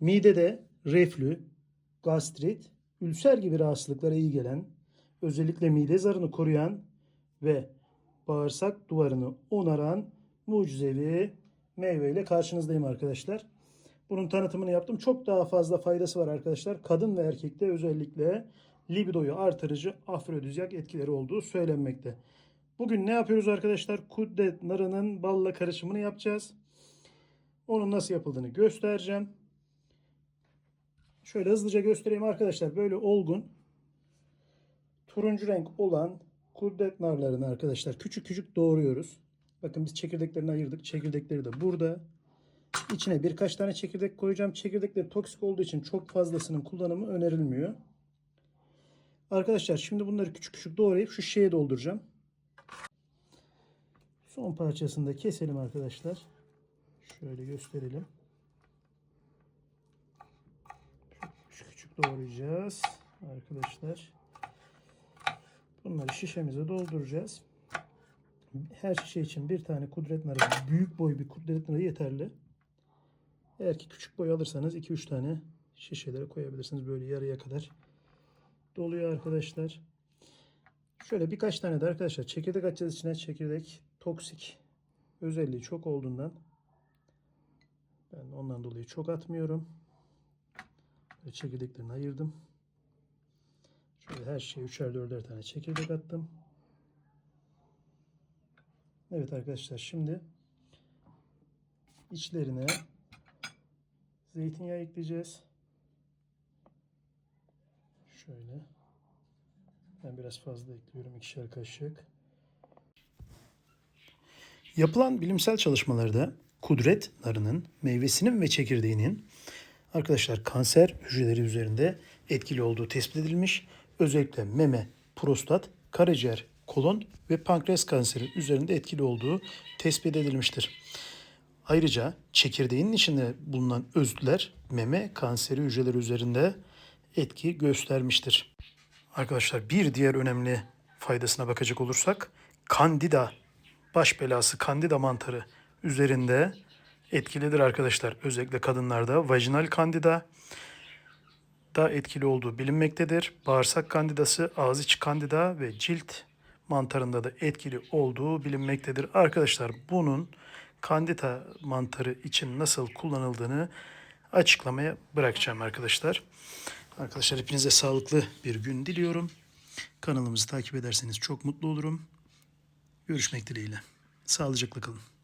midede reflü, gastrit, ülser gibi rahatsızlıklara iyi gelen, özellikle mide zarını koruyan ve bağırsak duvarını onaran mucizevi meyveyle karşınızdayım arkadaşlar. Bunun tanıtımını yaptım. Çok daha fazla faydası var arkadaşlar. Kadın ve erkekte özellikle libidoyu artırıcı afrodizyak etkileri olduğu söylenmekte. Bugün ne yapıyoruz arkadaşlar? Kudret narının balla karışımını yapacağız. Onun nasıl yapıldığını göstereceğim. Şöyle hızlıca göstereyim arkadaşlar. Böyle olgun turuncu renk olan kudret narlarını arkadaşlar küçük küçük doğruyoruz. Bakın biz çekirdeklerini ayırdık. Çekirdekleri de burada. İçine birkaç tane çekirdek koyacağım. Çekirdekleri toksik olduğu için çok fazlasının kullanımı önerilmiyor. Arkadaşlar şimdi bunları küçük küçük doğrayıp şu şişeye dolduracağım. Son parçasını da keselim arkadaşlar. Şöyle gösterelim. Küçük küçük doğrayacağız arkadaşlar. Bunları şişemize dolduracağız. Her şişe için bir tane kudret narı, büyük boy bir kudret narı yeterli. Eğer ki küçük boy alırsanız 2-3 tane şişelere koyabilirsiniz. Böyle yarıya kadar doluyor arkadaşlar. Şöyle birkaç tane de arkadaşlar çekirdek atacağız içine. Çekirdek toksik özelliği çok olduğundan ben ondan dolayı çok atmıyorum. Böyle çekirdeklerini ayırdım. Şöyle her şeye üçer dörder tane çekirdek attım. Evet arkadaşlar şimdi içlerine zeytinyağı ekleyeceğiz. Şöyle. Ben biraz fazla ekliyorum. ikişer kaşık. Yapılan bilimsel çalışmalarda kudret narının meyvesinin ve çekirdeğinin arkadaşlar kanser hücreleri üzerinde etkili olduğu tespit edilmiş. Özellikle meme, prostat, karaciğer, kolon ve pankreas kanseri üzerinde etkili olduğu tespit edilmiştir. Ayrıca çekirdeğin içinde bulunan özütler meme kanseri hücreleri üzerinde etki göstermiştir. Arkadaşlar bir diğer önemli faydasına bakacak olursak kandida baş belası kandida mantarı üzerinde etkilidir arkadaşlar. Özellikle kadınlarda vajinal kandida da etkili olduğu bilinmektedir. Bağırsak kandidası, ağız içi kandida ve cilt mantarında da etkili olduğu bilinmektedir. Arkadaşlar bunun kandida mantarı için nasıl kullanıldığını açıklamaya bırakacağım arkadaşlar. Arkadaşlar hepinize sağlıklı bir gün diliyorum. Kanalımızı takip ederseniz çok mutlu olurum. Görüşmek dileğiyle. Sağlıcakla kalın.